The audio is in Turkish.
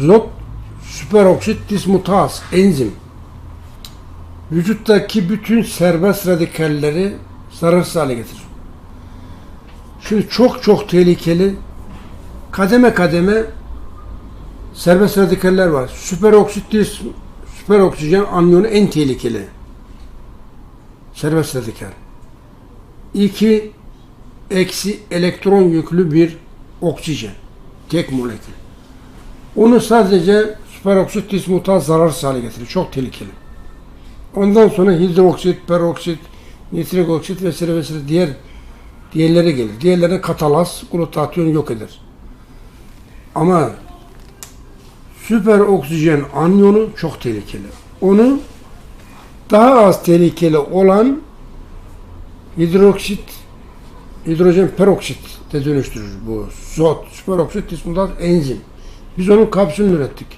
Zot süperoksit dismutaz enzim vücuttaki bütün serbest radikalleri zararsız hale getirir. Şimdi çok çok tehlikeli kademe kademe serbest radikaller var. Süperoksit dis, süperoksijen anyonu en tehlikeli. Serbest radikal. İki eksi elektron yüklü bir oksijen. Tek molekül. Onu sadece süperoksit dismutaz zararsız hale getirir. Çok tehlikeli. Ondan sonra hidroksit, peroksit, nitrik oksit vesaire vesaire diğer diğerleri gelir. Diğerlerine katalaz, glutatyon yok eder. Ama süper oksijen anyonu çok tehlikeli. Onu daha az tehlikeli olan hidroksit, hidrojen peroksit de dönüştürür bu zot, süperoksit dismutaz enzim. Biz onun kapsülünü ürettik.